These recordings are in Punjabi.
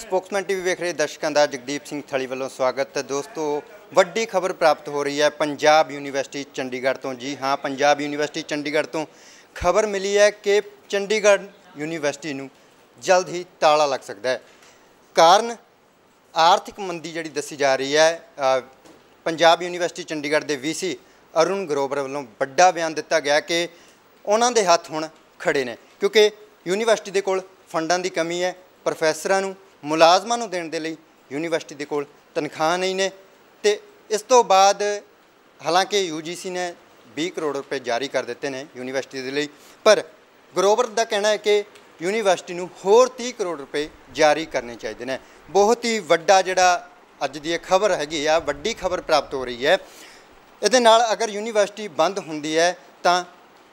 ਸਪੋਕਸਮੈਨ ਟੀਵੀ ਵੇਖ ਰਹੇ ਦਰਸ਼ਕਾਂ ਦਾ ਜਗਦੀਪ ਸਿੰਘ ਥਲੀ ਵੱਲੋਂ ਸਵਾਗਤ। ਹੈ ਦੋਸਤੋ, ਵੱਡੀ ਖਬਰ ਪ੍ਰਾਪਤ ਹੋ ਰਹੀ ਹੈ ਪੰਜਾਬ ਯੂਨੀਵਰਸਿਟੀ ਚੰਡੀਗੜ੍ਹ ਤੋਂ। ਜੀ ਹਾਂ, ਪੰਜਾਬ ਯੂਨੀਵਰਸਿਟੀ ਚੰਡੀਗੜ੍ਹ ਤੋਂ ਖਬਰ ਮਿਲੀ ਹੈ ਕਿ ਚੰਡੀਗੜ੍ਹ ਯੂਨੀਵਰਸਿਟੀ ਨੂੰ ਜਲਦ ਹੀ ਤਾਲਾ ਲੱਗ ਸਕਦਾ ਹੈ। ਕਾਰਨ ਆਰਥਿਕ ਮੰਦੀ ਜਿਹੜੀ ਦੱਸੀ ਜਾ ਰਹੀ ਹੈ ਪੰਜਾਬ ਯੂਨੀਵਰਸਿਟੀ ਚੰਡੀਗੜ੍ਹ ਦੇ ਵੀਸੀ ਅਰੁਣ ਗਰੋਵਰ ਵੱਲੋਂ ਵੱਡਾ ਬਿਆਨ ਦਿੱਤਾ ਗਿਆ ਕਿ ਉਹਨਾਂ ਦੇ ਹੱਥ ਹੁਣ ਖੜੇ ਨੇ ਕਿਉਂਕਿ ਯੂਨੀਵਰਸਿਟੀ ਦੇ ਕੋਲ ਫੰਡਾਂ ਦੀ ਕਮੀ ਹੈ, ਪ੍ਰੋਫੈਸਰਾਂ ਨੂੰ ਮੁਲਾਜ਼ਮਾਂ ਨੂੰ ਦੇਣ ਦੇ ਲਈ ਯੂਨੀਵਰਸਿਟੀ ਦੇ ਕੋਲ ਤਨਖਾਹ ਨਹੀਂ ਨੇ ਤੇ ਇਸ ਤੋਂ ਬਾਅਦ ਹਾਲਾਂਕਿ ਯੂਜੀਸੀ ਨੇ 20 ਕਰੋੜ ਰੁਪਏ ਜਾਰੀ ਕਰ ਦਿੱਤੇ ਨੇ ਯੂਨੀਵਰਸਿਟੀ ਦੇ ਲਈ, ਪਰ ਗਰੋਵਰ ਦਾ ਕਹਿਣਾ ਹੈ ਕਿ ਯੂਨੀਵਰਸਿਟੀ ਨੂੰ ਹੋਰ 30 ਕਰੋੜ ਰੁਪਏ ਜਾਰੀ ਕਰਨੇ ਚਾਹੀਦੇ ਨੇ। ਬਹੁਤ ਹੀ ਵੱਡਾ ਜਿਹੜਾ ਅੱਜ ਦੀ ਇਹ ਖਬਰ ਹੈਗੀ ਆ, ਵੱਡੀ ਖਬਰ ਪ੍ਰਾਪਤ ਹੋ ਰਹੀ ਹੈ। ਇਹਦੇ ਨਾਲ ਅਗਰ ਯੂਨੀਵਰਸਿਟੀ ਬੰਦ ਹੁੰਦੀ ਹੈ ਤਾਂ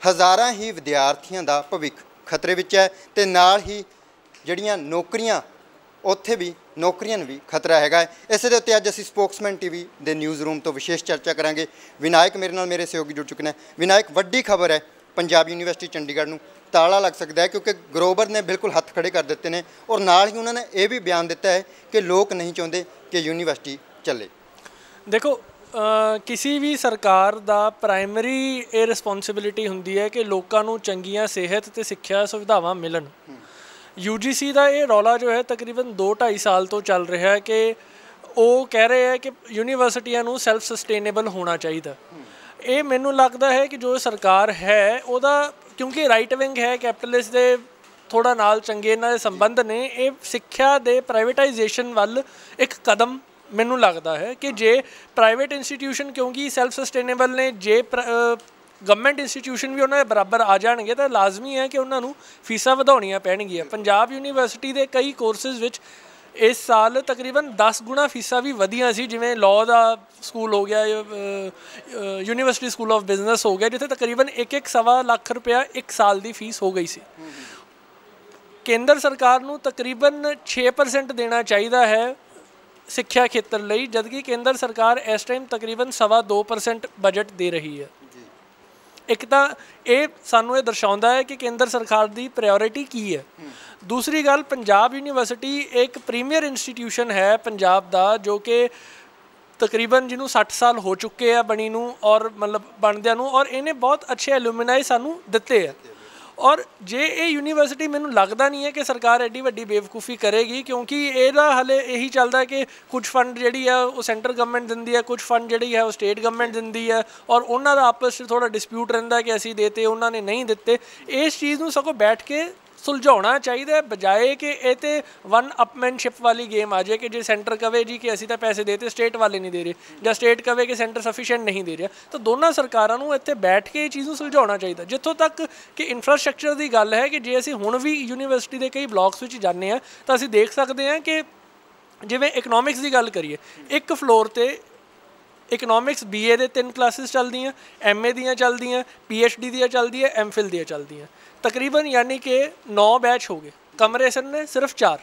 ਹਜ਼ਾਰਾਂ ਹੀ ਵਿਦਿਆਰਥੀਆਂ ਦਾ ਭਵਿੱਖ ਖਤਰੇ ਵਿੱਚ ਹੈ ਤੇ ਨਾਲ ਹੀ ਜਿਹੜੀਆਂ ਨੌਕਰੀਆਂ ਉੱਥੇ ਵੀ ਨੌਕਰੀਆਂ ਨੂੰ ਵੀ ਖਤਰਾ ਹੈਗਾ ਹੈ। ਇਸੇ ਦੇ ਉੱਤੇ ਅੱਜ ਅਸੀਂ ਸਪੋਕਸਮੈਨ ਟੀਵੀ ਦੇ ਨਿਊਜ਼ ਰੂਮ ਤੋਂ ਵਿਸ਼ੇਸ਼ ਚਰਚਾ ਕਰਾਂਗੇ। ਵਿਨਾਇਕ ਮੇਰੇ ਨਾਲ ਮੇਰੇ ਸਹਿਯੋਗੀ ਜੁੜ ਚੁੱਕੇ ਨੇ। ਵਿਨਾਇਕ ਵੱਡੀ ਖਬਰ ਹੈ ਪੰਜਾਬ ਯੂਨੀਵਰਸਿਟੀ ਚੰਡੀਗੜ੍ਹ ਨੂੰ। ਤਾਲਾ ਲੱਗ ਸਕਦਾ ਹੈ ਕਿਉਂਕਿ ਗਰੋਵਰ ਨੇ ਬਿਲਕੁਲ ਹੱਥ ਖੜੇ ਕਰ ਦਿੱਤੇ ਨੇ ਔਰ ਨਾਲ ਹੀ ਉਹਨਾਂ ਨੇ ਇਹ ਵੀ ਬਿਆਨ ਦਿੱਤਾ ਹੈ ਕਿ ਲੋਕ ਨਹੀਂ ਚਾਹੁੰਦੇ ਕਿ ਯੂਨੀਵਰਸਿਟੀ ਚੱਲੇ। ਦੇਖੋ ਕਿਸੇ ਵੀ ਸਰਕਾਰ ਦਾ ਪ੍ਰਾਇਮਰੀ ਇਹ ਰਿਸਪੌਂਸਿਬਿਲਿਟੀ ਹੁੰਦੀ ਹੈ ਕਿ ਲੋਕਾਂ ਨੂੰ ਚੰਗੀਆਂ ਸਿਹਤ ਤੇ ਸਿੱਖਿਆ ਸੁਵਿਧਾਵਾਂ ਮਿਲਣ। UGC ਦਾ ਇਹ ਰੌਲਾ ਜੋ ਹੈ ਤਕਰੀਬਨ 2.5 ਸਾਲ ਤੋਂ ਚੱਲ ਰਿਹਾ ਹੈ ਕਿ ਉਹ ਕਹਿ ਰਹੇ ਹੈ ਕਿ ਯੂਨੀਵਰਸਿਟੀਆਂ ਨੂੰ ਸੈਲਫ ਸਸਟੇਨੇਬਲ ਹੋਣਾ ਚਾਹੀਦਾ। ਇਹ ਮੈਨੂੰ ਲੱਗਦਾ ਹੈ ਕਿ ਜੋ ਸਰਕਾਰ ਹੈ, ਉਹਦਾ ਕਿਉਂਕਿ ਰਾਈਟ ਵਿੰਗ ਹੈ ਕੈਪੀਟਲਿਸਟ ਦੇ ਥੋੜਾ ਨਾਲ ਚੰਗੇ ਇਹਨਾਂ ਦੇ ਸੰਬੰਧ ਨੇ, ਇਹ ਸਿੱਖਿਆ ਦੇ ਪ੍ਰਾਈਵੇਟਾਈਜੇਸ਼ਨ ਵੱਲ ਇੱਕ ਕਦਮ ਮੈਨੂੰ ਲੱਗਦਾ ਹੈ ਕਿ ਜੇ ਪ੍ਰਾਈਵੇਟ ਇੰਸਟੀਟਿਊਸ਼ਨ ਕਿਉਂਕਿ ਸੈਲਫ ਸਸਟੇਨੇਬਲ ਨੇ, ਜੇ ਗਵਰਨਮੈਂਟ ਇੰਸਟੀਟਿਊਸ਼ਨ ਵੀ ਉਹਨਾਂ ਦੇ ਬਰਾਬਰ ਆ ਜਾਣਗੇ, ਤਾਂ ਲਾਜ਼ਮੀ ਹੈ ਕਿ ਉਹਨਾਂ ਨੂੰ ਫੀਸਾਂ ਵਧਾਉਣੀਆਂ ਪੈਣਗੀਆਂ। ਪੰਜਾਬ ਯੂਨੀਵਰਸਿਟੀ ਦੇ ਕਈ ਕੋਰਸਸ ਵਿੱਚ ਇਸ ਸਾਲ ਤਕਰੀਬਨ 10 ਗੁਣਾ ਫੀਸਾਂ ਵੀ ਵਧੀਆਂ ਸੀ, ਜਿਵੇਂ ਲਾਅ ਦਾ ਸਕੂਲ ਹੋ ਗਿਆ ਯੂਨੀਵਰਸਿਟੀ ਸਕੂਲ ਆਫ ਬਿਜ਼ਨਸ ਹੋ ਗਿਆ, ਜਿੱਥੇ ਤਕਰੀਬਨ 1-1 ਸਵਾ ਲੱਖ ਰੁਪਇਆ ਇੱਕ ਸਾਲ ਦੀ ਫੀਸ ਹੋ ਗਈ ਸੀ। ਕੇਂਦਰ ਸਰਕਾਰ ਨੂੰ ਤਕਰੀਬਨ 6% ਦੇਣਾ ਚਾਹੀਦਾ ਹੈ ਸਿੱਖਿਆ ਖੇਤਰ ਲਈ, ਜਦਕਿ ਕੇਂਦਰ ਸਰਕਾਰ ਇਸ ਟਾਈਮ ਤਕਰੀਬਨ ਸਵਾ 2% ਬਜਟ ਦੇ ਰਹੀ ਹੈ। ਇੱਕ ਤਾਂ ਇਹ ਸਾਨੂੰ ਇਹ ਦਰਸਾਉਂਦਾ ਹੈ ਕਿ ਕੇਂਦਰ ਸਰਕਾਰ ਦੀ ਪ੍ਰਾਇੋਰਟੀ ਕੀ ਹੈ। ਦੂਸਰੀ ਗੱਲ, ਪੰਜਾਬ ਯੂਨੀਵਰਸਿਟੀ ਇੱਕ ਪ੍ਰੀਮੀਅਰ ਇੰਸਟੀਟਿਊਸ਼ਨ ਹੈ ਪੰਜਾਬ ਦਾ, ਜੋ ਕਿ ਤਕਰੀਬਨ ਜਿਹਨੂੰ 60 ਸਾਲ ਹੋ ਚੁੱਕੇ ਆ ਬਣੀ ਨੂੰ ਔਰ ਮਤਲਬ ਬਣਦਿਆਂ ਨੂੰ ਔਰ ਇਹਨੇ ਬਹੁਤ ਅੱਛੇ ਐਲੂਮੀਨਾਈ ਸਾਨੂੰ ਦਿੱਤੇ ਆ। ਔਰ ਜੇ ਇਹ ਯੂਨੀਵਰਸਿਟੀ ਮੈਨੂੰ ਲੱਗਦਾ ਨਹੀਂ ਹੈ ਕਿ ਸਰਕਾਰ ਐਡੀ ਵੱਡੀ ਬੇਵਕੂਫੀ ਕਰੇਗੀ, ਕਿਉਂਕਿ ਇਹਦਾ ਹਲੇ ਇਹੀ ਚੱਲਦਾ ਕਿ ਕੁਝ ਫੰਡ ਜਿਹੜੀ ਆ ਉਹ ਸੈਂਟਰ ਗਵਰਨਮੈਂਟ ਦਿੰਦੀ ਹੈ ਕੁਝ ਫੰਡ ਜਿਹੜੀ ਹੈ ਉਹ ਸਟੇਟ ਗਵਰਨਮੈਂਟ ਦਿੰਦੀ ਹੈ ਔਰ ਉਹਨਾਂ ਦਾ ਆਪਸ ਵਿੱਚ ਥੋੜਾ ਡਿਸਪਿਊਟ ਰਹਿੰਦਾ ਕਿ ਅਸੀਂ ਦੇਤੇ, ਉਹਨਾਂ ਨੇ ਨਹੀਂ ਦਿੱਤੇ। ਇਸ ਚੀਜ਼ ਨੂੰ ਸਗੋਂ ਬੈਠ ਕੇ ਸੁਲਝਾਉਣਾ ਚਾਹੀਦਾ ਬਜਾਏ ਕਿ ਇਹ ਤੇ ਵਨ ਅਪਮੈਨਸ਼ਿਪ ਵਾਲੀ ਗੇਮ ਆ ਜਾਏ ਕਿ ਜੇ ਸੈਂਟਰ ਕਵੇ ਜੀ ਕਿ ਅਸੀਂ ਤਾਂ ਪੈਸੇ ਦੇਤੇ ਸਟੇਟ ਵਾਲੇ ਨਹੀਂ ਦੇ ਰਹੇ ਜਾਂ ਸਟੇਟ ਕਵੇ ਕਿ ਸੈਂਟਰ ਸਫੀਸ਼ੀਐਂਟ ਨਹੀਂ ਦੇ ਰਿਹਾ, ਤਾਂ ਦੋਨਾਂ ਸਰਕਾਰਾਂ ਨੂੰ ਇੱਥੇ ਬੈਠ ਕੇ ਇਹ ਚੀਜ਼ ਨੂੰ ਸੁਲਝਾਉਣਾ ਚਾਹੀਦਾ। ਜਿੱਥੋਂ ਤੱਕ ਕਿ ਇਨਫਰਾਸਟ੍ਰਕਚਰ ਦੀ ਗੱਲ ਹੈ ਕਿ ਜੇ ਅਸੀਂ ਹੁਣ ਵੀ ਯੂਨੀਵਰਸਿਟੀ ਦੇ ਕਈ ਬਲਾਕਸ ਵਿੱਚ ਜਾਂਦੇ ਆ ਤਾਂ ਅਸੀਂ ਦੇਖ ਸਕਦੇ ਹਾਂ ਕਿ ਜਿਵੇਂ ਇਕਨੋਮਿਕਸ ਦੀ ਗੱਲ ਕਰੀਏ, ਇੱਕ ਫਲੋਰ ਤੇ ਇਕਨੋਮਿਕਸ ਬੀਏ ਦੇ ਤਿੰਨ ਕਲਾਸਿਸ ਚੱਲਦੀਆਂ ਐਮਏ ਦੀਆਂ ਚੱਲਦੀਆਂ ਪੀਐਚਡੀ ਦੀਆਂ ਚੱਲਦੀਆਂ ਐਮਫਿਲ ਦੀਆਂ ਚੱਲਦੀਆਂ। ਤਕਰੀਬਨ ਯਾਨੀ ਕਿ 9 ਬੈਚ ਹੋ ਗਏ। ਕਮਰੇ ਸਨ ਨੇ ਸਿਰਫ 4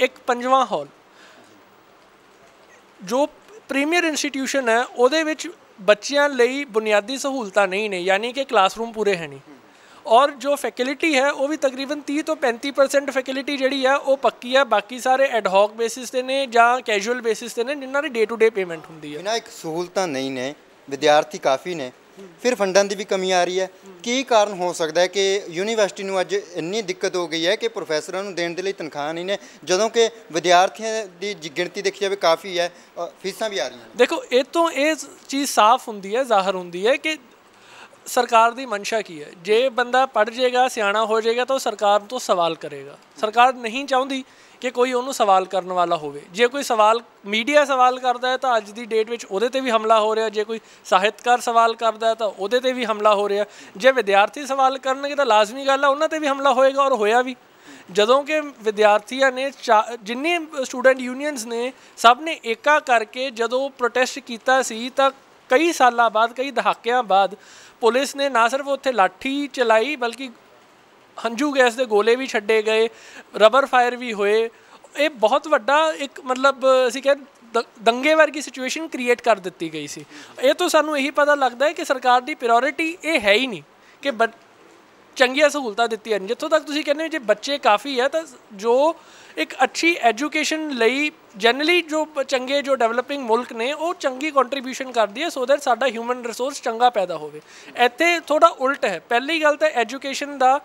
ਇੱਕ ਪੰਜਵਾਂ ਹਾਲ ਜੋ ਪ੍ਰੀਮੀਅਰ ਇੰਸਟੀਟਿਊਸ਼ਨ ਹੈ, ਉਹਦੇ ਵਿੱਚ ਬੱਚਿਆਂ ਲਈ ਬੁਨਿਆਦੀ ਸਹੂਲਤਾਂ ਨਹੀਂ ਨੇ। ਯਾਨੀ ਕਿ ਕਲਾਸਰੂਮ ਪੂਰੇ ਹੈ ਨਹੀਂ। ਔਰ ਜੋ ਫੈਕਲਟੀ ਹੈ ਉਹ ਵੀ ਤਕਰੀਬਨ 30 ਤੋਂ 35% ਫੈਕਲਟੀ ਜਿਹੜੀ ਆ ਉਹ ਪੱਕੀ ਆ। ਬਾਕੀ ਸਾਰੇ ਐਡ ਹੌਕ ਬੇਸਿਸ ਤੇ ਨੇ ਜਾਂ ਕੈਜੂਅਲ ਬੇਸਿਸ ਤੇ ਨੇ ਜਿਨ੍ਹਾਂ ਦੀ ਡੇ ਟੂ ਡੇ ਪੇਮੈਂਟ ਹੁੰਦੀ ਹੈ ਬਿਨਾਂ ਇੱਕ ਸਹੂਲਤਾਂ ਨਹੀਂ ਨੇ ਵਿਦਿਆਰਥੀ ਕਾਫੀ ਨੇ। ਫਿਰ ਫੰਡਾਂ ਦੀ ਵੀ ਕਮੀ ਆ ਰਹੀ ਹੈ। ਕੀ ਕਾਰਨ ਹੋ ਸਕਦਾ ਹੈ ਕਿ ਯੂਨੀਵਰਸਿਟੀ ਨੂੰ ਅੱਜ ਇੰਨੀ ਦਿੱਕਤ ਹੋ ਗਈ ਹੈ ਕਿ ਪ੍ਰੋਫੈਸਰਾਂ ਨੂੰ ਦੇਣ ਦੇ ਲਈ ਤਨਖਾਹ ਨਹੀਂ ਨੇ ਜਦੋਂ ਕਿ ਵਿਦਿਆਰਥੀਆਂ ਦੀ ਗਿਣਤੀ ਦੇਖੀ ਜਾਵੇ ਕਾਫੀ ਹੈ ਫੀਸਾਂ ਵੀ ਆ ਰਹੀਆਂ ਨੇ। ਦੇਖੋ ਇਹ ਤੋਂ ਇਹ ਚੀਜ਼ ਸਾਫ਼ ਹੁੰਦੀ ਹੈ ਜ਼ਾਹਰ ਹੁੰਦੀ ਹੈ ਕਿ ਸਰਕਾਰ ਦੀ ਮਨਸ਼ਾ ਕੀ ਹੈ? ਜੇ ਬੰਦਾ ਪੜ ਜਾਏਗਾ, ਸਿਆਣਾ ਹੋ ਜਾਏਗਾ, ਤਾਂ ਉਹ ਸਰਕਾਰ ਤੋਂ ਸਵਾਲ ਕਰੇਗਾ। ਸਰਕਾਰ ਨਹੀਂ ਚਾਹੁੰਦੀ ਕਿ ਕੋਈ ਉਹਨੂੰ ਸਵਾਲ ਕਰਨ ਵਾਲਾ ਹੋਵੇ। ਜੇ ਕੋਈ ਸਵਾਲ, ਮੀਡੀਆ ਸਵਾਲ ਕਰਦਾ ਹੈ, ਤਾਂ ਅੱਜ ਦੀ ਡੇਟ ਵਿੱਚ ਉਹਦੇ ਤੇ ਵੀ ਹਮਲਾ ਹੋ ਰਿਹਾ। ਜੇ ਕੋਈ ਸਾਹਿਤਕਾਰ ਸਵਾਲ ਕਰਦਾ ਹੈ, ਤਾਂ ਉਹਦੇ ਤੇ ਵੀ ਹਮਲਾ ਹੋ ਰਿਹਾ। ਜੇ ਵਿਦਿਆਰਥੀ ਸਵਾਲ ਕਰਨਗੇ, ਤਾਂ ਲਾਜ਼ਮੀ ਗੱਲ ਹੈ, ਉਹਨਾਂ ਤੇ ਵੀ ਹਮਲਾ ਹੋਏਗਾ ਔਰ ਹੋਇਆ ਵੀ। ਜਦੋਂ ਕਿ ਵਿਦਿਆਰਥੀਆਂ ਨੇ ਚਾ- ਜਿੰਨੇ ਸਟੂਡੈਂਟ ਯੂਨੀਅਨਸ ਨੇ, ਸਭ ਨੇ ਏਕਾ ਕਰਕੇ ਜਦੋਂ ਪ੍ਰੋਟੈਸਟ ਕੀਤਾ ਸੀ, ਤਾਂ ਕਈ ਸਾਲਾਂ ਬਾਅਦ, ਕਈ ਦਹਾਕਿਆਂ ਬਾਅਦ ਪੁਲਿਸ ਨੇ ਨਾ ਸਿਰਫ ਉੱਥੇ ਲਾਠੀ ਚਲਾਈ, ਬਲਕਿ ਹੰਝੂ ਗੈਸ ਦੇ ਗੋਲੇ ਵੀ ਛੱਡੇ ਗਏ ਰਬਰ ਫਾਇਰ ਵੀ ਹੋਏ। ਇਹ ਬਹੁਤ ਵੱਡਾ ਇੱਕ ਮਤਲਬ ਅਸੀਂ ਕਹਿੰਦੇ ਦ- ਦੰਗੇ ਵਰਗੀ ਸਿਚੁਏਸ਼ਨ ਕ੍ਰੀਏਟ ਕਰ ਦਿੱਤੀ ਗਈ ਸੀ। ਇਹ ਤੋਂ ਸਾਨੂੰ ਇਹੀ ਪਤਾ ਲੱਗਦਾ ਹੈ ਕਿ ਸਰਕਾਰ ਦੀ ਪ੍ਰਾਇੋਰਟੀ ਇਹ ਹੈ ਹੀ ਨਹੀਂ ਕਿ ਬ- ਚੰਗੀਆਂ ਸਹੂਲਤਾਂ ਦਿੱਤੀਆਂ ਨੇ। ਜਿੱਥੋਂ ਤੱਕ ਤੁਸੀਂ ਕਹਿੰਦੇ ਹੋ ਜੇ ਬੱਚੇ ਕਾਫੀ ਹੈ ਤਾਂ ਜੋ ਇੱਕ ਅੱਛੀ ਐਜੂਕੇਸ਼ਨ ਲਈ ਜਨਰਲੀ ਜੋ ਚੰਗੇ, ਜੋ ਡਿਵੈਲਪਿੰਗ ਮੁਲਕ ਨੇ, ਉਹ ਚੰਗੀ ਕੰਟਰੀਬਿਊਸ਼ਨ ਕਰਦੀ ਹੈ ਸੋ ਦੈਟ ਸਾਡਾ ਹਿਊਮਨ ਰਿਸੋਰਸ ਚੰਗਾ ਪੈਦਾ ਹੋਵੇ। ਇੱਥੇ ਥੋੜਾ ਉਲਟ ਹੈ। ਪਹਿਲੀ ਗੱਲ ਤਾਂ ਐਜੂਕੇਸ਼ਨ ਦਾ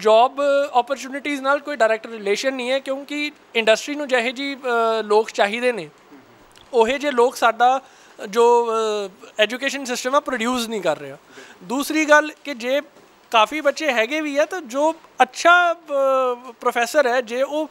ਜੌਬ ਓਪਰਚ्युनिटीज ਨਾਲ ਕੋਈ ਡਾਇਰੈਕਟ ਰਿਲੇਸ਼ਨ ਨਹੀਂ ਹੈ, ਕਿਉਂਕਿ ਇੰਡਸਟਰੀ ਨੂੰ ਜਿਹੇ ਜੀ ਲੋਕ ਚਾਹੀਦੇ ਨੇ, ਉਹੇ ਜੇ ਲੋਕ ਸਾਡਾ, ਜੋ ਐਜੂਕੇਸ਼ਨ ਸਿਸਟਮ ਆ ਪ੍ਰੋਡਿਊਸ ਨਹੀਂ ਕਰ ਰਿਹਾ। ਦੂਸਰੀ ਗੱਲ ਕਿ ਜੇ ਕਾਫੀ ਬੱਚੇ ਹੈਗੇ ਵੀ ਆ, ਤਾਂ ਜੋ ਅੱਛਾ ਪ੍ਰੋਫੈਸਰ ਹੈ, ਜੇ ਉਹ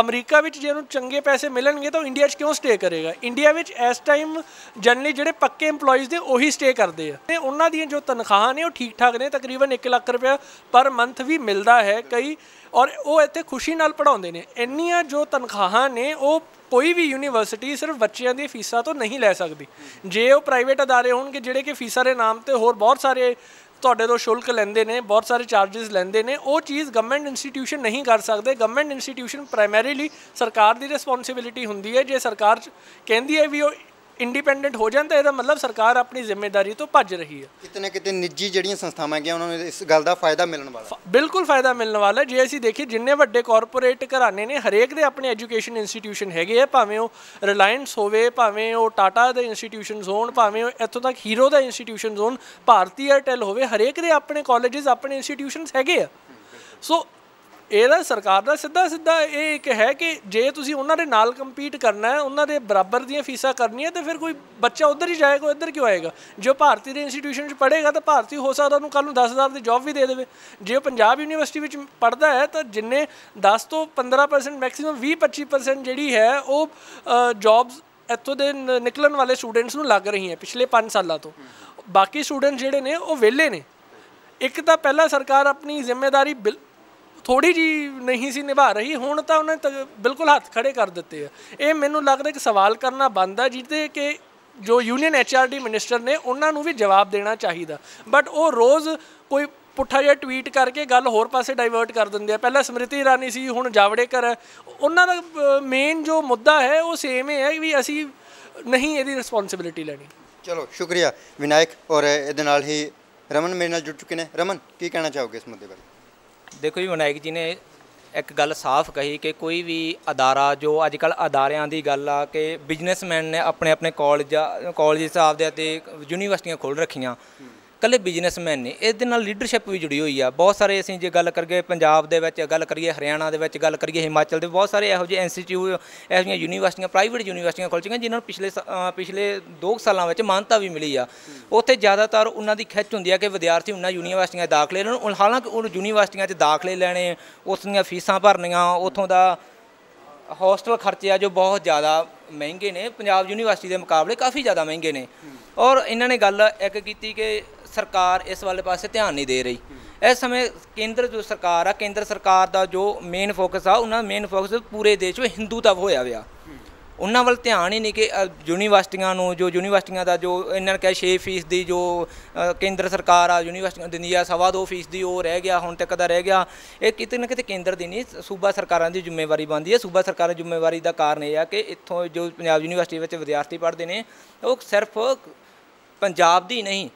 ਅਮਰੀਕਾ ਵਿੱਚ ਜੇ ਉਹਨੂੰ ਚੰਗੇ ਪੈਸੇ ਮਿਲਣਗੇ, ਤਾਂ ਉਹ ਇੰਡੀਆ 'ਚ ਕਿਉਂ ਸਟੇ ਕਰੇਗਾ? ਇੰਡੀਆ ਵਿੱਚ ਇਸ ਟਾਈਮ ਜਨਰਲੀ ਜਿਹੜੇ ਪੱਕੇ EMPLOYEES ਦੇ ਉਹੀ ਸਟੇ ਕਰਦੇ ਆ। ਤੇ ਉਹਨਾਂ ਦੀਆਂ ਜੋ ਤਨਖਾਹਾਂ ਨੇ, ਉਹ ਠੀਕ ਠਾਕ ਨੇ, ਤਕਰੀਬਨ 1 ਲੱਖ ਰੁਪਏ ਪਰ ਮੰਥ ਵੀ ਮਿਲਦਾ ਹੈ ਕਈ, ਔਰ ਉਹ ਇੱਥੇ ਖੁਸ਼ੀ ਨਾਲ ਪੜਾਉਂਦੇ ਨੇ। ਇੰਨੀਆਂ ਜੋ ਤਨਖਾਹਾਂ ਨੇ, ਉਹ ਕੋਈ ਵੀ ਯੂਨੀਵਰਸਿਟੀ ਸਿਰਫ ਬੱਚਿਆਂ ਦੀ ਫੀਸਾਂ ਤੋਂ ਨਹੀਂ ਲੈ ਸਕਦੀ। ਜੇ ਉਹ ਪ੍ਰਾਈਵੇਟ ਅਦਾਰੇ ਹੋਣਗੇ, ਜਿਹੜੇ ਕਿ ਫੀਸਾਂ ਦੇ ਨਾਮ ਤੇ ਹੋਰ ਬਹੁਤ ਸਾਰੇ ਤੁਹਾਡੇ ਤੋਂ ਸ਼ੁਲਕ ਲੈਂਦੇ ਨੇ, ਬਹੁਤ ਸਾਰੇ ਚਾਰजेस ਲੈਂਦੇ ਨੇ, ਉਹ ਚੀਜ਼ ਗਵਰਨਮੈਂਟ ਇੰਸਟੀਟਿਊਸ਼ਨ ਨਹੀਂ ਕਰ ਸਕਦੇ। ਗਵਰਨਮੈਂਟ ਇੰਸਟੀਟਿਊਸ਼ਨ ਪ੍ਰਾਇਮਰੀਲੀ ਸਰਕਾਰ ਦੀ ਰਿਸਪੌਂਸਿਬਿਲਿਟੀ ਹੁੰਦੀ ਹੈ। ਜੇ ਸਰਕਾਰ ਚ- ਕਹਿੰਦੀ ਹੈ ਵੀ ਉਹ ਇੰਡੀਪੈਂਡੈਂਟ ਹੋ ਤਾਂ ਇਹਦਾ ਮਤਲਬ ਸਰਕਾਰ ਆਪਣੀ ਜ਼ਿੰਮੇਵਾਰੀ ਤੋਂ ਭੱਜ ਰਹੀ ਹੈ। ਕਿਤੇ ਨਾ ਕਿਤੇ ਨਿੱਜੀ ਜਿਹੜੀਆਂ ਸੰਸਥਾਵਾਂ ਹੈਗੀਆਂ ਉਹਨਾਂ ਨੂੰ ਇਸ ਗੱਲ ਦਾ ਫਾਇਦਾ ਮਿਲਣ ਵਾਲਾ ਬਿਲਕੁਲ ਫਾਇਦਾ ਮਿਲਣ ਵਾਲਾ। ਜੇ ਅਸੀਂ ਦੇਖੀਏ ਜਿੰਨੇ ਵੱਡੇ ਕਾਰਪੋਰੇਟ ਘਰਾਣੇ ਨੇ ਹਰੇਕ ਦੇ ਆਪਣੇ ਐਜੂਕੇਸ਼ਨ ਇੰਸਟੀਟਿਊਸ਼ਨ ਹੈਗੇ ਆ ਭਾਵੇਂ ਉਹ ਰਿਲਾਇੰਸ ਹੋਵੇ ਭਾਵੇਂ ਉਹ ਟਾਟਾ ਦੇ ਇੰਸਟੀਟਿਊਸ਼ਨਸ ਹੋਣ ਭਾਵੇਂ ਉਹ ਇੱਥੋਂ ਤੱਕ ਹੀਰੋ ਦਾ ਇੰਸਟੀਟਿਊਸ਼ਨਸ ਹੋਣ ਭਾਰਤੀ ਏਅਰਟੈਲ ਹੋਵੇ ਹਰੇਕ ਦੇ ਆਪਣੇ ਕਾਲਜਸ ਆਪਣੇ ਇੰਸਟੀਟਿਊਸ਼ਨਸ ਹੈਗੇ ਆ। ਸੋ ਇਹਦਾ ਸਰਕਾਰ ਦਾ ਸਿੱਧਾ ਸਿੱਧਾ ਇਹ ਇੱਕ ਹੈ ਕਿ ਜੇ ਤੁਸੀਂ ਉਹਨਾਂ ਦੇ ਨਾਲ ਕੰਪੀਟ ਕਰਨਾ ਹੈ, ਉਹਨਾਂ ਦੇ ਬਰਾਬਰ ਦੀਆਂ ਫੀਸਾਂ ਕਰਨੀਆਂ, ਤੇ ਫਿਰ ਕੋਈ ਬੱਚਾ ਉਧਰ ਹੀ ਜਾਏਗਾ ਇੱਧਰ ਕਿਉਂ ਆਏਗਾ? ਜੇ ਉਹ ਭਾਰਤੀ ਦੇ ਇੰਸਟੀਟਿਊਸ਼ਨ 'ਚ ਪੜ੍ਹੇਗਾ, ਤਾਂ ਭਾਰਤੀ ਹੋ ਸਕਦਾ ਉਹਨੂੰ ਕੱਲ ਨੂੰ 10000 ਦੀ ਜੌਬ ਵੀ ਦੇ ਦੇਵੇ। ਜੇ ਉਹ ਪੰਜਾਬ ਯੂਨੀਵਰਸਿਟੀ ਵਿੱਚ ਪੜ੍ਹਦਾ ਹੈ, ਤਾਂ ਜਿੰਨੇ 10 ਤੋਂ 15% ਮੈਕਸਿਮਮ 20-25% ਜਿਹੜੀ ਹੈ, ਉਹ ਜੌਬਸ ਇੱਥੋਂ ਦੇ ਨ- ਨਿਕਲਣ ਵਾਲੇ ਸਟੂਡੈਂਟਸ ਨੂੰ ਲੱਗ ਰਹੀ ਹੈ ਪਿਛਲੇ 5 ਸਾਲਾਂ ਤੋਂ। ਬਾਕੀ ਸਟੂਡੈਂਟ ਜਿਹੜੇ ਨੇ, ਉਹ ਵਿਹਲੇ ਨੇ। ਇੱਕ ਤਾਂ ਪਹਿਲਾਂ ਸਰਕਾਰ ਆਪਣੀ ਜ਼ਿੰਮੇਵਾਰੀ ਬਿਲ- ਥੋੜੀ ਜੀ ਨਹੀਂ ਸੀ ਨਿਭਾ ਰਹੀ, ਹੁਣ ਤਾਂ ਉਹਨੇ ਤਾਂ ਬਿਲਕੁਲ ਹੱਥ ਖੜੇ ਕਰ ਦਿੱਤੇ ਆ। ਇਹ ਮੈਨੂੰ ਲੱਗਦਾ ਕਿ ਸਵਾਲ ਕਰਨਾ ਬੰਦ ਜਿਹਦੇ ਕਿ ਜੋ ਯੂਨੀਅਨ ਐਚਆਰਡੀ ਮਿਨਿਸਟਰ ਨੇ ਉਹਨਾਂ ਨੂੰ ਵੀ ਜਵਾਬ ਦੇਣਾ ਚਾਹੀਦਾ। ਬਟ ਉਹ ਰੋਜ਼ ਕੋਈ ਪੁੱਠਾ ਜਿਹਾ ਟਵੀਟ ਕਰਕੇ ਗੱਲ ਹੋਰ ਪਾਸੇ ਡਾਈਵਰਟ ਕਰ ਦਿੰਦੇ ਆ। ਪਹਿਲਾਂ ਸਮ੍ਰਿਤੀ ਇਰਾਨੀ ਸੀ, ਹੁਣ ਜਾਵੜੇਕਰ ਹੈ ਉਹਨਾਂ ਦਾ ਮੇਨ ਜੋ ਮੁੱਦਾ ਹੈ, ਉਹ ਸੇਮ ਹੀ ਹੈ ਵੀ ਅਸੀਂ ਨਹੀਂ ਇਹਦੀ ਰਿਸਪੌਂਸਿਬਿਲਿਟੀ ਲੈਣੀ। ਚਲੋ, ਸ਼ੁਕਰੀਆ ਵਿਨਾਇਕ ਔਰ ਇਹਦੇ ਨਾਲ ਹੀ ਰਮਨ ਮੇਰੇ ਨਾਲ ਜੁੜ ਚੁੱਕੇ ਨੇ। ਰਮਨ, ਕੀ ਕਹਿਣਾ ਚਾਹੋਗੇ ਇਸ ਮੁੱਦੇ ਬਾਰੇ? ਦੇਖੋ ਜੀ, ਵਿਨਾਇਕ ਜੀ ਨੇ ਇੱਕ ਗੱਲ ਸਾਫ਼ ਕਹੀ ਕਿ ਕੋਈ ਵੀ ਅਦਾਰਾ, ਜੋ ਅੱਜ ਕੱਲ ਅਦਾਰਿਆਂ ਦੀ ਗੱਲ ਆ ਕਿ ਬਿਜ਼ਨਸਮੈਨ ਨੇ ਆਪਣੇ ਆਪਣੇ ਕਾਲਜ ਕਾਲਜ ਆਪਦੇ ਅਤੇ ਯੂਨੀਵਰਸਿਟੀਆਂ ਖੋਲ੍ਹ ਰੱਖੀਆਂ। ਕੱਲੇ ਬਿਜ਼ਨਸਮੈਨ ਨੇ ਦੇ ਨਾਲ ਲੀਡਰਸ਼ਿਪ ਵੀ ਜੁੜੀ ਹੋਈ ਆ। ਬਹੁਤ ਸਾਰੇ ਅਸੀਂ ਜੇ ਗੱਲ ਕਰੀਏ ਪੰਜਾਬ ਦੇ ਵਿੱਚ, ਗੱਲ ਕਰੀਏ ਹਰਿਆਣਾ ਦੇ ਵਿੱਚ, ਗੱਲ ਕਰੀਏ ਹਿਮਾਚਲ ਦੇ, ਬਹੁਤ ਸਾਰੇ ਇਹੋ ਜਿਹੇ ਇੰਸਟੀਚਿਊਟ ਇਹੋ ਜਿਹੀਆਂ ਯੂਨੀਵਰਸਿਟੀਆਂ ਪ੍ਰਾਈਵੇਟ ਯੂਨੀਵਰਸਿਟੀਆਂ ਖੁੱਲ੍ਹ ਚੁੱਕੀਆਂ, ਜਿਨ੍ਹਾਂ ਨੂੰ ਪਿਛਲੇ ਸ- ਪਿਛਲੇ 2 ਸਾਲਾਂ ਵਿੱਚ ਮਾਨਤਾ ਵੀ ਮਿਲੀ ਆ। ਉੱਥੇ ਜ਼ਿਆਦਾਤਰ ਉਹਨਾਂ ਦੀ ਖਿੱਚ ਹੁੰਦੀ ਆ ਕਿ ਵਿਦਿਆਰਥੀ ਉਹਨਾਂ ਯੂਨੀਵਰਸਿਟੀਆਂ 'ਚ ਦਾਖਲੇ ਲੈਣ ਹਾਲਾਂਕਿ ਉਹ ਯੂਨੀਵਰਸਿਟੀਆਂ 'ਚ ਦਾਖਲੇ ਲੈਣੇ ਉਸ ਦੀਆਂ ਫੀਸਾਂ ਭਰਨੀਆਂ, ਉੱਥੋਂ ਦਾ ਹੋਸਟਲ ਖਰਚੇ ਆ ਜੋ ਬਹੁਤ ਜ਼ਿਆਦਾ ਮਹਿੰਗੇ ਨੇ। ਪੰਜਾਬ ਯੂਨੀਵਰਸਿਟੀ ਦੇ ਮੁਕਾਬਲੇ ਕਾਫੀ ਜ਼ਿਆਦਾ ਮਹਿੰਗੇ ਨੇ। ਔਰ ਇਹਨਾਂ ਨੇ ਗੱਲ ਇੱਕ ਕੀਤੀ ਕਿ ਸਰਕਾਰ ਇਸ ਵਾਲੇ ਪਾਸੇ ਧਿਆਨ ਨਹੀਂ ਦੇ ਰਹੀ। ਇਸ ਸਮੇਂ ਕੇਂਦਰ ਜੋ ਸਰਕਾਰ ਆ, ਕੇਂਦਰ ਸਰਕਾਰ ਦਾ ਜੋ ਮੇਨ ਫੋਕਸ ਆ, ਉਹਨਾਂ ਦਾ ਮੇਨ ਫੋਕਸ ਪੂਰੇ ਦੇਸ਼ ਵਿੱਚ ਹਿੰਦੂਤਵ ਹੋਇਆ ਹੋਇਆ ਉਹਨਾਂ ਵੱਲ ਧਿਆਨ ਹੀ ਨਹੀਂ ਕਿ ਯੂਨੀਵਰਸਿਟੀਆਂ ਨੂੰ, ਜੋ ਯੂਨੀਵਰਸਿਟੀਆਂ ਦਾ ਜੋ ਇਹਨਾਂ ਨੇ ਕਿਹਾ 6% ਦੀ ਜੋ ਕੇਂਦਰ ਸਰਕਾਰ ਆ, ਯੂਨੀਵਰਸਿਟੀਆਂ ਦਿੰਦੀ ਆ, ਸਵਾ ਦੋ ਫੀਸ ਦੀ ਉਹ ਰਹਿ ਗਿਆ, ਹੁਣ ਤੱਕ ਦਾ ਰਹਿ ਗਿਆ। ਇਹ ਕਿਤੇ ਨਾ ਕਿਤੇ ਕੇਂਦਰ ਦੀ ਨਹੀਂ, ਸੂਬਾ ਸਰਕਾਰਾਂ ਦੀ ਜ਼ਿੰਮੇਵਾਰੀ ਬਣਦੀ ਹੈ। ਸੂਬਾ ਸਰਕਾਰਾਂ ਦੀ ਜ਼ਿੰਮੇਵਾਰੀ ਦਾ ਕਾਰਨ ਇਹ ਆ ਕਿ ਇੱਥੋਂ ਜੋ ਪੰਜਾਬ ਯੂਨੀਵਰਸਿਟੀ ਵਿੱਚ ਵਿਦਿਆਰਥੀ ਪੜ੍ਹਦੇ ਨੇ, ਉਹ ਸਿਰਫ ਪੰਜਾਬ ਦੀ ਨਹੀਂ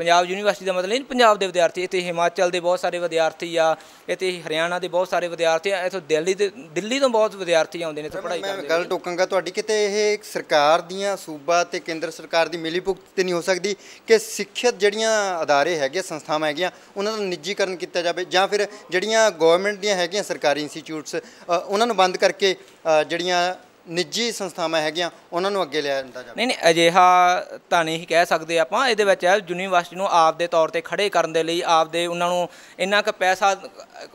ਪੰਜਾਬ ਯੂਨੀਵਰਸਿਟੀ ਦਾ ਮਤਲਬ ਨਹੀਂ ਪੰਜਾਬ ਦੇ ਵਿਦਿਆਰਥੀ ਇੱਥੇ ਹਿਮਾਚਲ ਦੇ ਬਹੁਤ ਸਾਰੇ ਵਿਦਿਆਰਥੀ ਆ ਇੱਥੇ ਹਰਿਆਣਾ ਦੇ ਬਹੁਤ ਸਾਰੇ ਵਿਦਿਆਰਥੀ ਆ ਇੱਥੋਂ ਦਿੱਲੀ ਦੇ ਦਿੱਲੀ ਤੋਂ ਬਹੁਤ ਵਿਦਿਆਰਥੀ ਆਉਂਦੇ ਨੇ ਇੱਥੇ ਪੜ੍ਹਾਈ ਮੈਂ ਕਰਦੇ ਗੱਲ ਟੋਕਾਂਗਾ ਤੁਹਾਡੀ ਕਿਤੇ ਇਹ ਸਰਕਾਰ ਦੀਆਂ ਸੂਬਾ ਤੇ ਕੇਂਦਰ ਸਰਕਾਰ ਦੀ ਮਿਲੀਭੁਗਤ ਤੇ ਨਹੀਂ ਹੋ ਸਕਦੀ ਕਿ ਸਿੱਖਿਅਤ ਜਿਹੜੀਆਂ ਅਦਾਰੇ ਹੈਗੇ ਸੰਸਥਾਵਾਂ ਹੈਗੀਆਂ ਉਹਨਾਂ ਦਾ ਨਿੱਜੀਕਰਨ ਕੀਤਾ ਜਾਵੇ ਜਾਂ ਫਿਰ ਜਿਹੜੀਆਂ ਗਵਰਨਮੈਂਟ ਦੀਆਂ ਹੈਗੀਆਂ ਸਰਕਾਰੀ ਇੰਸਟੀਚਿਊਟਸ ਉਹਨਾਂ ਨੂੰ ਬੰਦ ਕਰਕੇ ਜਿਹੜੀਆਂ ਨਿੱਜੀ ਸੰਸਥਾਵਾਂ ਹੈਗੀਆਂ, ਉਹਨਾਂ ਨੂੰ ਅੱਗੇ ਲਿਆਂਦਾ ਜਾਵੇ। ਨਹੀਂ ਨਹੀਂ, ਅਜਿਹਾ ਤਾਂ ਨਹੀਂ ਕਹਿ ਸਕਦੇ ਆਪਾਂ। ਇਹਦੇ ਵਿੱਚ ਯੂਨੀਵਰਸਿਟੀ ਨੂੰ ਆਪ ਦੇ ਤੌਰ ਤੇ ਖੜੇ ਕਰਨ ਦੇ ਲਈ ਆਪ ਦੇ ਉਹਨਾਂ ਨੂੰ ਇੰਨਾ ਕੁ ਪੈਸਾ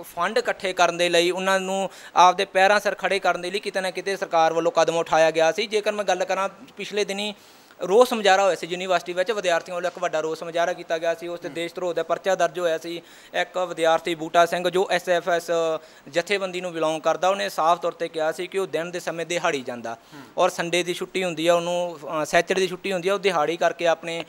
ਫੰਡ ਇਕੱਠੇ ਕਰਨ ਦੇ ਲਈ, ਉਹਨਾਂ ਨੂੰ ਆਪ ਦੇ ਪੈਰਾਂ ਸਿਰ ਖੜੇ ਕਰਨ ਦੇ ਲਈ ਕਿਤੇ ਨਾ ਕਿਤੇ ਸਰਕਾਰ ਵੱਲੋਂ ਕਦਮ ਉਠਾਇਆ ਗਿਆ ਸੀ। ਜੇਕਰ ਮੈਂ ਗੱਲ ਕਰਾਂ ਪਿਛਲੇ ਦਿਨੀ ਰੋਸ ਮੁਜ਼ਾਹਰਾ ਹੋਇਆ ਸੀ ਯੂਨੀਵਰਸਿਟੀ ਵਿੱਚ, ਵਿਦਿਆਰਥੀਆਂ ਵੱਲੋਂ ਇੱਕ ਵੱਡਾ ਰੋਸ ਮੁਜ਼ਾਹਰਾ ਕੀਤਾ ਗਿਆ ਸੀ, ਉਸ ਤੇ ਦੇਸ਼ ਧਰੋਹ ਦਾ ਪਰਚਾ ਦਰਜ ਹੋਇਆ ਸੀ। ਇੱਕ ਵਿਦਿਆਰਥੀ ਬੂਟਾ ਸਿੰਘ ਜੋ ਐਸਐਫਐਸ ਜਥੇਬੰਦੀ ਨੂੰ ਬਿਲੋਂਗ ਕਰਦਾ, ਉਹਨੇ ਸਾਫ਼ ਤੌਰ ਤੇ ਕਿਹਾ ਸੀ ਕਿ ਉਹ ਦਿਨ ਦੇ ਸਮੇਂ ਦਿਹਾੜੀ ਜਾਂਦਾ। ਔਰ ਸੰਡੇ ਦੀ ਛੁੱਟੀ ਹੁੰਦੀ ਆ, ਉਹਨੂੰ ਸੈਚਰਡੇ ਦੀ ਛੁੱਟੀ ਹੁੰਦੀ ਆ, ਉਹ ਦਿਹਾੜੀ ਕਰਕੇ ਆਪਣੇ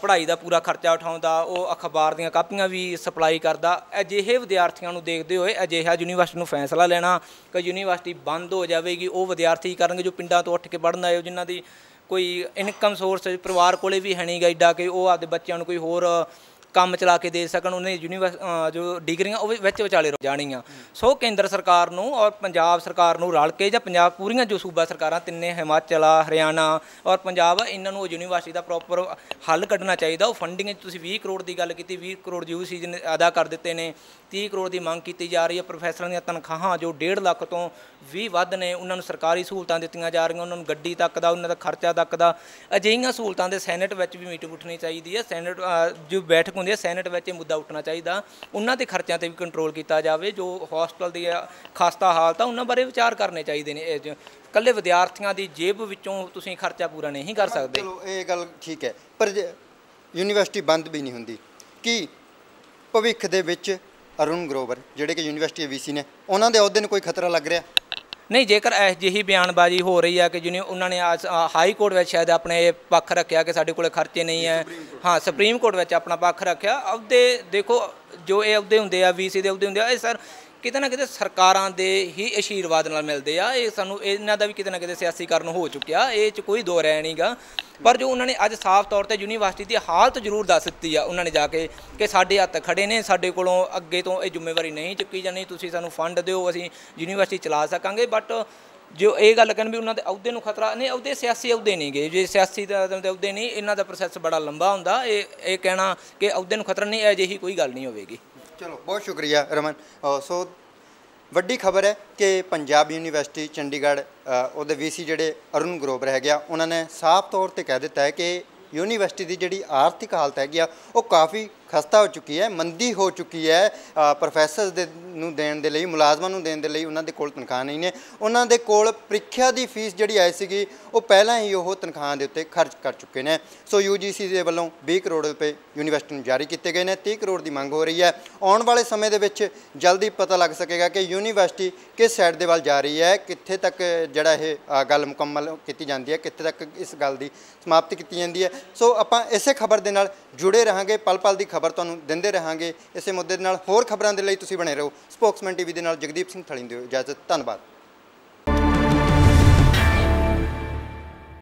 ਪੜ੍ਹਾਈ ਦਾ ਪੂਰਾ ਖਰਚਾ ਉਠਾਉਂਦਾ, ਉਹ ਅਖਬਾਰ ਦੀਆਂ ਕਾਪੀਆਂ ਵੀ ਸਪਲਾਈ ਕਰਦਾ। ਅਜਿਹੇ ਵਿਦਿਆਰਥੀਆਂ ਨੂੰ ਦੇਖਦੇ ਹੋਏ ਅਜਿਹਾ ਯੂਨੀਵਰਸਿਟੀ ਨੂੰ ਫੈਸਲਾ ਲੈਣਾ ਕਿ ਯੂਨੀਵਰਸਿਟੀ ਬੰਦ ਹੋ ਜਾਵੇਗੀ, ਉਹ ਵਿਦਿਆਰਥੀ ਕਰਨਗੇ ਜੋ ਪਿੰਡਾਂ ਤੋਂ ਉੱਠ ਕੇ ਪੜ੍ਹਨ ਆਏ ਹੋ, ਜਿਨ੍ਹਾਂ ਦੀ ਕੋਈ ਇਨਕਮ ਸੋਰਸ ਪਰਿਵਾਰ ਕੋਲੇ ਵੀ ਹੈ ਨਹੀਂ ਗਾ ਏਡਾ ਕਿ ਉਹ ਆਪਦੇ ਬੱਚਿਆਂ ਨੂੰ ਕੋਈ ਹੋਰ ਕੰਮ ਚਲਾ ਕੇ ਦੇ ਸਕਣ ਉਹਨੇ ਯੂਨੀਵਰਸ ਜੋ ਡਿਗਰੀਆਂ ਉਹ ਵਿੱਚ ਵਿਚਾਲੇ ਰੁਕ ਜਾਣੀਆਂ। ਸੋ ਕੇਂਦਰ ਸਰਕਾਰ ਨੂੰ ਔਰ ਪੰਜਾਬ ਸਰਕਾਰ ਨੂੰ ਰਲ ਕੇ ਜਾਂ ਪੰਜਾਬ ਪੂਰੀਆਂ ਜੋ ਸੂਬਾ ਸਰਕਾਰਾਂ ਤਿੰਨੇ ਹਿਮਾਚਲ ਆ ਹਰਿਆਣਾ ਔਰ ਪੰਜਾਬ ਆ, ਇਹਨਾਂ ਨੂੰ ਉਹ ਯੂਨੀਵਰਸਿਟੀ ਦਾ ਪ੍ਰੋਪਰ ਹੱਲ ਕੱਢਣਾ ਚਾਹੀਦਾ। ਉਹ ਫੰਡਿੰਗ ਤੁਸੀਂ 20 ਕਰੋੜ ਦੀ ਗੱਲ ਕੀਤੀ 20 ਕਰੋੜ ਯੂਸੀ ਨੇ ਅਦਾ ਕਰ ਦਿੱਤੇ ਨੇ 30 ਕਰੋੜ ਦੀ ਮੰਗ ਕੀਤੀ ਜਾ ਰਹੀ ਹੈ। ਪ੍ਰੋਫੈਸਰਾਂ ਦੀਆਂ ਤਨਖਾਹਾਂ ਜੋ 1.5 ਲੱਖ ਤੋਂ ਵੀ ਵੱਧ ਨੇ ਉਹਨਾਂ ਨੂੰ ਸਰਕਾਰੀ ਸਹੂਲਤਾਂ ਦਿੱਤੀਆਂ ਜਾ ਰਹੀਆਂ ਉਹਨਾਂ ਨੂੰ ਗੱਡੀ ਤੱਕ ਦਾ ਉਹਨਾਂ ਦਾ ਖਰਚਾ ਤੱਕ ਦਾ। ਅਜਿਹੀਆਂ ਸਹੂਲਤਾਂ ਦੇ ਸੈਨੇਟ ਵਿੱਚ ਵੀ ਮੀਟਿੰਗ ਉੱਠਣੀ ਚਾਹੀਦੀ ਹੈ। ਸੈਨੇਟ ਜੋ ਬੈਠਕ ਹੁੰਦੀ ਹੈ, ਸੈਨੇਟ ਵਿੱਚ ਇਹ ਮੁੱਦਾ ਉੱਠਣਾ ਚਾਹੀਦਾ। ਉਹਨਾਂ ਦੇ ਖਰਚਿਆਂ ਤੇ ਵੀ ਕੰਟਰੋਲ ਕੀਤਾ ਜਾਵੇ, ਜੋ ਹੌਸਟਲ ਦੀ ਖਾਸਤਾ ਹਾਲਤ ਆ, ਉਹਨਾਂ ਬਾਰੇ ਵਿਚਾਰ ਕਰਨੇ ਚਾਹੀਦੇ ਨੇ। ਇਹ 'ਚ। ਇਕੱਲੇ ਵਿਦਿਆਰਥੀਆਂ ਦੀ ਜੇਬ ਵਿੱਚੋਂ ਤੁਸੀਂ ਖਰਚਾ ਪੂਰਾ ਨਹੀਂ ਕਰ ਸਕਦੇ। ਚਲੋ, ਇਹ ਗੱਲ ਠੀਕ ਹੈ, ਪਰ ਯੂਨੀਵਰਸਿਟੀ ਬੰਦ ਵੀ ਨਹੀਂ ਹੁੰਦੀ, ਕੀ ਭਵਿੱਖ ਦੇ ਵਿੱਚ ਅਰੁਣ ਗਰੋਵਰ, ਜਿਹੜੇ ਕਿ ਯੂਨੀਵਰਸਿਟੀ ਵੀਸੀ ਨੇ, ਉਹਨਾਂ ਦੇ ਅਹੁਦੇ ਨੂੰ ਕੋਈ ਖਤਰਾ ਲੱਗ ਰਿਹਾ? ਨਹੀਂ ਜੇਕਰ ਇਹ ਜਿਹੀ ਬਿਆਨਬਾਜ਼ੀ ਹੋ ਰਹੀ ਹੈ ਕਿ ਜਿਹਨੇ ਉਹਨਾਂ ਨੇ ਹਾਈ ਕੋਰਟ ਵਿੱਚ ਸ਼ਾਇਦ ਆਪਣੇ ਪੱਖ ਰੱਖਿਆ ਕਿ ਸਾਡੇ ਕੋਲੇ ਖਰਚੇ ਨਹੀਂ ਹੈ। ਹਾਂ ਸੁਪਰੀਮ ਕੋਰਟ ਵਿੱਚ ਆਪਣਾ ਪੱਖ ਰੱਖਿਆ। ਅਹੁਦੇ ਦੇਖੋ ਜੋ ਇਹ ਅਹੁਦੇ ਹੁੰਦੇ ਆ ਵੀਸੀ ਦੇ ਅਹੁਦੇ ਹੁੰਦੇ ਆ ਇਹ ਸਰ ਕਿਤੇ ਨਾ ਕਿਤੇ ਸਰਕਾਰਾਂ ਦੇ ਹੀ ਆਸ਼ੀਰਵਾਦ ਨਾਲ ਮਿਲਦੇ ਆ। ਇਹ ਸਾਨੂੰ ਇਹਨਾਂ ਦਾ ਵੀ ਕਿਤੇ ਨਾ ਕਿਤੇ ਸਿਆਸੀਕਰਨ ਹੋ ਚੁੱਕਿਆ। ਇਹ ਚ ਕੋਈ ਦੋ ਰਹਿ ਨਹੀਂਗਾ ਪਰ ਜੋ ਉਹਨਾਂ ਨੇ ਅੱਜ ਸਾਫ਼ ਤੌਰ ਤੇ ਯੂਨੀਵਰਸਿਟੀ ਦੀ ਹਾਲਤ ਜ਼ਰੂਰ ਦੱਸ ਦਿੱਤੀ ਆ ਉਹਨਾਂ ਨੇ ਜਾ ਕੇ ਕਿ ਸਾਡੇ ਹੱਥ ਖੜੇ ਨੇ, ਸਾਡੇ ਕੋਲੋਂ ਅੱਗੇ ਤੋਂ ਇਹ ਜ਼ਿੰਮੇਵਾਰੀ ਨਹੀਂ ਚੁੱਕੀ ਜਾਣੀ। ਤੁਸੀਂ ਸਾਨੂੰ ਫੰਡ ਦਿਓ, ਅਸੀਂ ਯੂਨੀਵਰਸਿਟੀ ਚਲਾ ਸਕਾਂਗੇ। ਬਟ ਜੋ ਇਹ ਗੱਲ ਕਰਨ ਵੀ ਉਹਨਾਂ ਦੇ ਅਹੁਦੇ ਨੂੰ ਖਤਰਾ, ਨਹੀਂ ਅਹੁਦੇ ਸਿਆਸੀ ਅਹੁਦੇ ਨਹੀਂ ਗਏ ਜੇ ਸਿਆਸੀ ਦਾ ਅਹੁਦੇ ਨਹੀਂ ਇਹਨਾਂ ਦਾ ਪ੍ਰੋਸੈਸ ਬੜਾ ਲੰਬਾ ਹੁੰਦਾ। ਇਹ ਇਹ ਕਹਿਣਾ ਕਿ ਅਹੁਦੇ ਨੂੰ ਖਤਰਾ ਨਹੀਂ, ਅਜਿਹੀ ਕੋਈ ਗੱਲ ਨਹੀਂ ਹੋਵੇਗੀ। ਚਲੋ ਬਹੁਤ ਸ਼ੁਕਰੀਆ ਰਮਨ। ਸੋ ਵੱਡੀ ਖਬਰ ਹੈ ਕਿ ਪੰਜਾਬ ਯੂਨੀਵਰਸਿਟੀ ਚੰਡੀਗੜ੍ਹ ਅ, ਉਹਦੇ ਵੀਸੀ ਜਿਹੜੇ ਅਰੁਣ ਗਰੋਵਰ ਹੈਗੇ ਆ ਉਹਨਾਂ ਨੇ ਸਾਫ਼ ਤੌਰ ਤੇ ਕਹਿ ਦਿੱਤਾ ਹੈ ਕਿ ਯੂਨੀਵਰਸਿਟੀ ਦੀ ਜਿਹੜੀ ਆਰਥਿਕ ਹਾਲਤ ਹੈਗੀ ਆ ਉਹ ਕਾਫੀ ਖਸਤਾ ਹੋ ਚੁੱਕੀ ਹੈ, ਮੰਦੀ ਹੋ ਚੁੱਕੀ ਹੈ ਪ੍ਰੋਫੈਸਰਸ ਦੇ ਨੂੰ ਦੇਣ ਦੇ ਲਈ, ਮੁਲਾਜ਼ਮਾਂ ਨੂੰ ਦੇਣ ਦੇ ਲਈ ਉਹਨਾਂ ਦੇ ਕੋਲ ਤਨਖਾਹ ਨਹੀਂ ਨੇ। ਉਹਨਾਂ ਦੇ ਕੋਲ ਪ੍ਰੀਖਿਆ ਦੀ ਫੀਸ ਜਿਹੜੀ ਆਈ ਸੀਗੀ, ਉਹ ਪਹਿਲਾਂ ਹੀ ਉਹ ਤਨਖਾਹ ਦੇ ਉੱਤੇ ਖਰਚ ਕਰ ਚੁੱਕੇ ਨੇ। ਸੋ ਯੂਜੀਸੀ ਦੇ ਵੱਲੋਂ 20 ਕਰੋੜ ਰੁਪਏ ਯੂਨੀਵਰਸਿਟੀ ਨੂੰ ਜਾਰੀ ਕੀਤੇ ਗਏ ਨੇ 30 ਕਰੋੜ ਦੀ ਮੰਗ ਹੋ ਰਹੀ ਹੈ। ਆਉਣ ਵਾਲੇ ਸਮੇਂ ਦੇ ਵਿੱਚ ਜਲਦੀ ਪਤਾ ਲੱਗ ਸਕੇਗਾ ਕਿ ਯੂਨੀਵਰਸਿਟੀ ਕਿਸ ਸਾਈਡ ਦੇ ਵੱਲ ਜਾ ਰਹੀ ਹੈ, ਕਿੱਥੇ ਤੱਕ ਜਿਹੜਾ ਇਹ ਗੱਲ ਮੁਕੰਮਲ ਕੀਤੀ ਜਾਂਦੀ ਹੈ, ਕਿੱਥੇ ਤੱਕ ਇਸ ਗੱਲ ਦੀ ਸਮਾਪਤੀ ਕੀਤੀ ਜਾਂਦੀ ਹੈ। ਸੋ ਆਪਾਂ ਇਸੇ ਖਬਰ ਦੇ ਨਾਲ ਜੁੜੇ ਰਹਾਂਗੇ, ਪਲ ਪਲ ਦੀ ਖਬਰ ਤੁਹਾਨੂੰ ਦਿੰਦੇ ਰਹਾਂਗੇ। ਇਸੇ ਮੁੱਦੇ ਦੇ ਨਾਲ ਹੋਰ ਖਬਰਾਂ ਦੇ ਲਈ ਤੁਸੀਂ ਬਣੇ ਰਹੋ ਸਪੋਕਸਮੈਨ ਟੀਵੀ ਦੇ ਨਾਲ ਜਗਦੀਪ ਸਿੰਘ ਥਲਿੰਦੇ ਹੋ ਇਜਾਜ਼ਤ, ਧੰਨਵਾਦ।